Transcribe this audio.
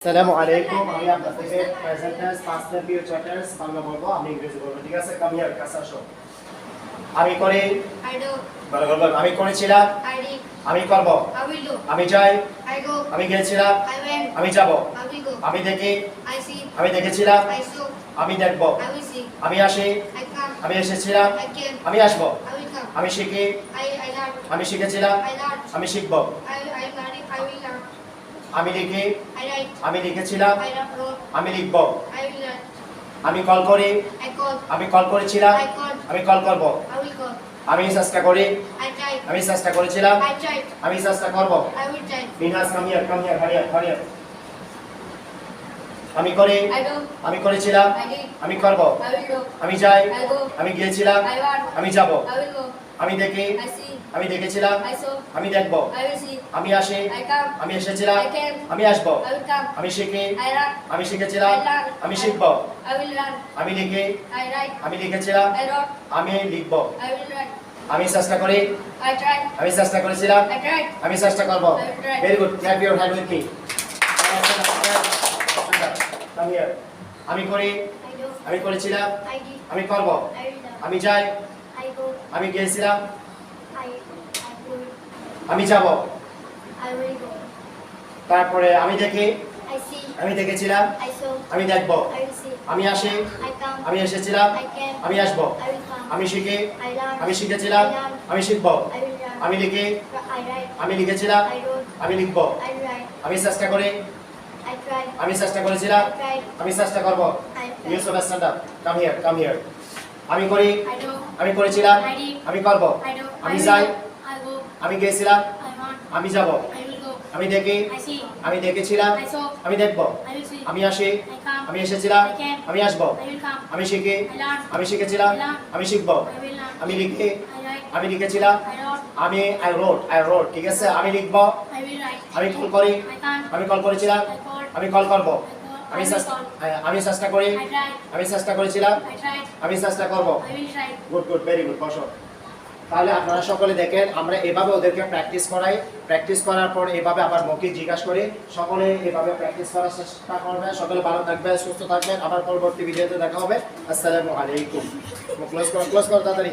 আসসালামু আলাইকুম। আমি আপনার থেকে present tense past future tense Bangla বলব আমি ইংরেজি বলব ঠিক আছে? কাম হিয়ার কাছে আসো। আমি করে I do, ভালো বলব আমি করেছিলাম। I did, আমি করব। I will do, আমি যাই I go, আমি গিয়েছিলাম। I went, আমি যাব। Will go, আমি দেখি। I see, আমি দেখেছিলাম। I saw, আমি দেখব। I will see, আমি আসি। I come, আমি এসেছিলাম। I came, আমি আসব। Will come, আমি শিখি। I, I learn, আমি শিখেছিলাম। I learn, আমি শিখব। I, আমি লিখি। আমি লিখেছিলাম। আমি লিখব। আমি কল করি। আমি কল করেছিলাম। আমি কল করব। আমি চেষ্টা করি। আমি চেষ্টা করেছিলাম। আমি চেষ্টা করব। বিনাশ কামিয়ার কামিয়ার হারিয়ার হারিয়ার আমি করি। আমি করেছিলাম। আমি করব। আমি যাই। আমি গিয়েছিলাম। আমি যাব। আমি দেখি। আমি দেখেছিলাম। আমি দেখব। আমি আসি। আমি এসেছিলাম। আমি আসব। আমি শিখে। আমি শিখেছিলাম। আমি শিখব। আমি লিখে। আমি লিখেছিলাম। আমি লিখব। আমি চেষ্টা করি। আমি চেষ্টা করেছিলাম। আমি চেষ্টা করব। Very good clap your hand with me আমি করি। আমি করেছিলাম। আমি করব। আমি যাই। আমি গিয়েছিলাম। আমি যাব। I will go, তারপরে আমি দেখি। আমি দেখেছিলাম। আমি দেখব। I will see, আমি আসি। আমি এসেছিলাম। আমি আসব। I will come, আমি শিখি। আমি শিখেছিলাম। আমি শিখব। I will learn, আমি লিখি। আমি লিখেছিলাম। আমি লিখব। আমি চেষ্টা করি। আমি চেষ্টা করেছিলাম। আমি চেষ্টা করব। Yusuf come here come here আমি করি। আমি করেছিলাম। আমি করব। আমি যাই। আমি want, আমি যাব। আমি দেখি। আমি দেখেছিলাম। আমি দেখব। আমি আসি। আমি এসেছিলাম। আমি আসব। আমি শিখি। আমি শিখেছিলাম। আমি শিখব। আমি লিখি। আমি লিখেছিলাম। আমি আই রোড। I road. ঠিক আছে? আমি লিখব। আমি কল করি। আমি কল করেছিলাম। আমি কল করব। আমি চেষ্টা আমি চেষ্টা করি। আমি চেষ্টা করেছিলাম। আমি চেষ্টা করব। গুড গুড ভেরি গুড বসো। তাহলে আপনারা সকলে দেখেন আমরা এভাবে ওদেরকে প্র্যাকটিস করাই। প্র্যাকটিস করার পর এভাবে আবার মৌখিক জিজ্ঞাসা করি। সকলে এভাবে প্র্যাকটিস করার চেষ্টা করবেন। সকলে ভালো থাকবেন সুস্থ থাকবেন। আবার পরবর্তী ভিডিওতে দেখা হবে। আসসালামু আলাইকুম। ক্লোজ করো ক্লোজ করো তাড়াতাড়ি।